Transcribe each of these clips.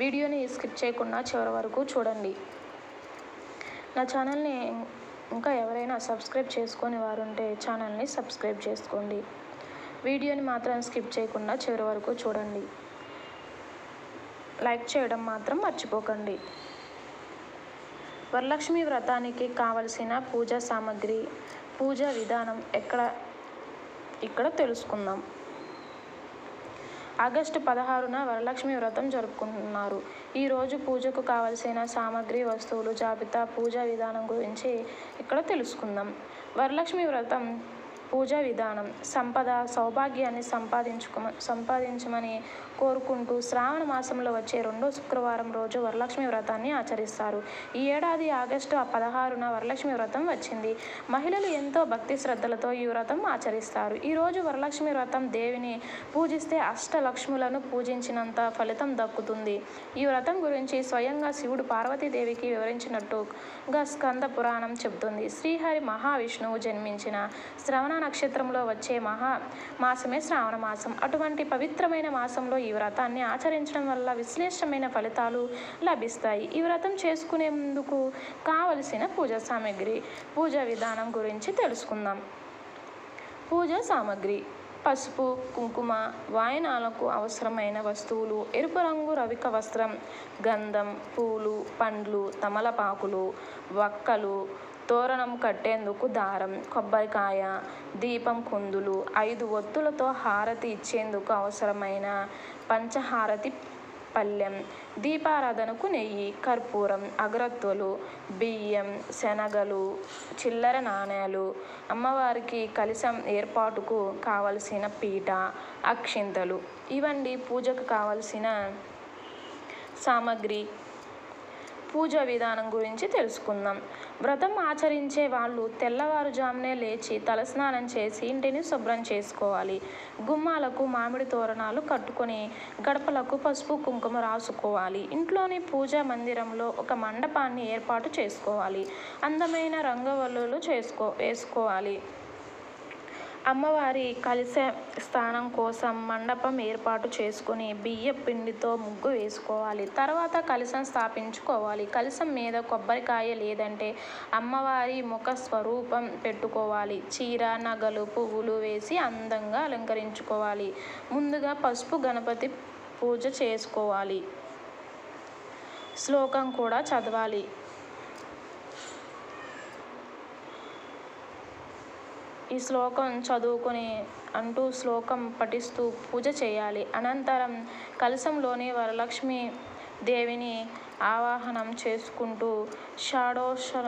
వీడియోని స్కిప్ చేయకుండా చివరి వరకు చూడండి. నా ఛానల్ని ఇంకా ఎవరైనా సబ్స్క్రైబ్ చేసుకొని వారు ఉంటే ఛానల్ని సబ్స్క్రైబ్ చేసుకోండి. వీడియోని మాత్రం స్కిప్ చేయకుండా చివరి వరకు చూడండి. లైక్ చేయడం మాత్రం మర్చిపోకండి. వరలక్ష్మి వ్రతానికి కావలసిన పూజా సామాగ్రి పూజా విధానం ఎక్కడ ఇక్కడ తెలుసుకుందాం. ఆగస్టు పదహారున వరలక్ష్మి వ్రతం జరుపుకుంటున్నారు. ఈరోజు పూజకు కావలసిన సామాగ్రి వస్తువులు జాబితా పూజా విధానం గురించి ఇక్కడ తెలుసుకుందాం. వరలక్ష్మి వ్రతం పూజా విధానం సంపద సౌభాగ్యాన్ని సంపాదించుకు సంపాదించమని కోరుకుంటూ శ్రావణ మాసంలో వచ్చే రెండో శుక్రవారం రోజు వరలక్ష్మి వ్రతాన్ని ఆచరిస్తారు. ఈ ఏడాది ఆగస్టు పదహారున వరలక్ష్మి వ్రతం వచ్చింది. మహిళలు ఎంతో భక్తి శ్రద్ధలతో ఈ వ్రతం ఆచరిస్తారు. ఈరోజు వరలక్ష్మి వ్రతం దేవిని పూజిస్తే అష్టలక్ష్ములను పూజించినంత ఫలితం దక్కుతుంది. ఈ వ్రతం గురించి స్వయంగా శివుడు పార్వతీదేవికి వివరించినట్టుగా స్కంద పురాణం చెబుతుంది. శ్రీహరి మహావిష్ణువు జన్మించిన శ్రవణ నక్షత్రంలో వచ్చే మహా మాసమే శ్రావణ మాసం. అటువంటి పవిత్రమైన మాసంలో ఈ వ్రతాన్ని ఆచరించడం వల్ల విశ్లేషమైన ఫలితాలు లభిస్తాయి. ఈ వ్రతం చేసుకునేందుకు కావలసిన పూజా సామాగ్రి పూజా విధానం గురించి తెలుసుకుందాం. పూజా సామాగ్రి పసుపు కుంకుమ వాయనాలకు అవసరమైన వస్తువులు ఎరుపు రంగు రవిక వస్త్రం గంధం పూలు పండ్లు తమలపాకులు వక్కలు తోరణం కట్టేందుకు దారం కొబ్బరికాయ దీపం కుందులు ఐదు ఒత్తులతో హారతి ఇచ్చేందుకు అవసరమైన పంచహారతి పళ్ళెం దీపారాధనకు నెయ్యి కర్పూరం అగరత్తులు బియ్యం శనగలు చిల్లర నాణేలు అమ్మవారికి కలశం ఏర్పాటుకు కావలసిన పీట అక్షింతలు. ఇవండి పూజకు కావలసిన సామాగ్రి. పూజా విధానం గురించి తెలుసుకుందాం. వ్రతం ఆచరించే వాళ్ళు తెల్లవారుజామునే లేచి తలస్నానం చేసి ఇంటిని శుభ్రం చేసుకోవాలి. గుమ్మాలకు మామిడి తోరణాలు కట్టుకొని గడపలకు పసుపు కుంకుమ రాసుకోవాలి. ఇంట్లోని పూజా మందిరంలో ఒక మండపాన్ని ఏర్పాటు చేసుకోవాలి. అందమైన రంగవల్లులు చేసుకో వేసుకోవాలి. అమ్మవారి కలిసే స్థానం కోసం మండపం ఏర్పాటు చేసుకుని బియ్య పిండితో ముగ్గు వేసుకోవాలి. తర్వాత కలశం స్థాపించుకోవాలి. కలశం మీద కొబ్బరికాయ లేదంటే అమ్మవారి ముఖ స్వరూపం పెట్టుకోవాలి. చీర నగలు పువ్వులు వేసి అందంగా అలంకరించుకోవాలి. ముందుగా పసుపు గణపతి పూజ చేసుకోవాలి. శ్లోకం కూడా చదవాలి. ఈ శ్లోకం చదువుకుని అంటూ శ్లోకం పఠిస్తూ పూజ చేయాలి. అనంతరం కలశంలోని వరలక్ష్మి దేవిని ఆవాహనం చేసుకుంటూ షాడోషర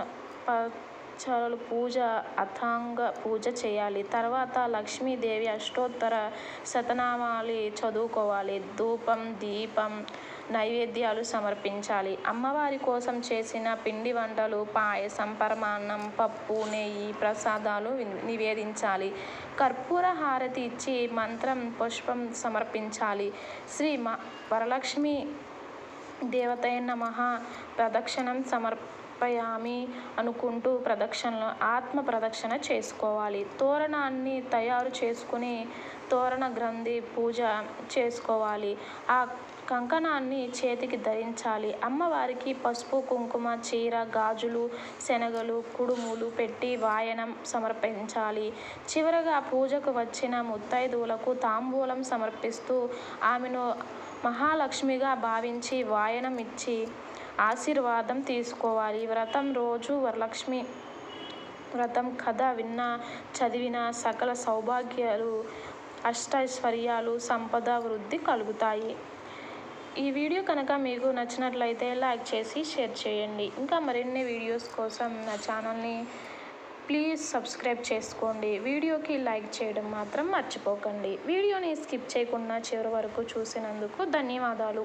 చరలు పూజ అథాంగ పూజ చేయాలి. తర్వాత లక్ష్మీదేవి అష్టోత్తర శతనామాలు చదువుకోవాలి. ధూపం దీపం నైవేద్యాలు సమర్పించాలి. అమ్మవారి కోసం చేసిన పిండి వంటలు పాయసం పరమాన్నం పప్పు నెయ్యి ప్రసాదాలు నివేదించాలి. కర్పూర హారతి ఇచ్చి మంత్రం పుష్పం సమర్పించాలి. శ్రీ మ వరలక్ష్మి దేవతయ నమ. ప్రదక్షిణం సమర్పయామి అనుకుంటూ ప్రదక్షిణలు ఆత్మ ప్రదక్షిణ చేసుకోవాలి. తోరణాన్ని తయారు చేసుకుని తోరణ గ్రంథి పూజ చేసుకోవాలి. ఆ కంకణాన్ని చేతికి ధరించాలి. అమ్మవారికి పసుపు కుంకుమ చీర గాజులు శనగలు కుడుములు పెట్టి వాయనం సమర్పించాలి. చివరగా పూజకు వచ్చిన ముత్తైదువులకు తాంబూలం సమర్పిస్తూ ఆమెను మహాలక్ష్మిగా భావించి వాయనం ఇచ్చి ఆశీర్వాదం తీసుకోవాలి. వ్రతం రోజు వరలక్ష్మి వ్రతం కథ విన్నా చదివిన సకల సౌభాగ్యాలు అష్టైశ్వర్యాలు సంపద వృద్ధి కలుగుతాయి. ఈ వీడియో కనుక మీకు నచ్చినట్లయితే లైక్ చేసి షేర్ చేయండి. ఇంకా మరిన్ని వీడియోస్ కోసం నా ఛానల్ని ప్లీజ్ సబ్స్క్రైబ్ చేసుకోండి. వీడియోకి లైక్ చేయడం మాత్రం మర్చిపోకండి. వీడియోని స్కిప్ చేయకుండా చివరి వరకు చూసినందుకు ధన్యవాదాలు.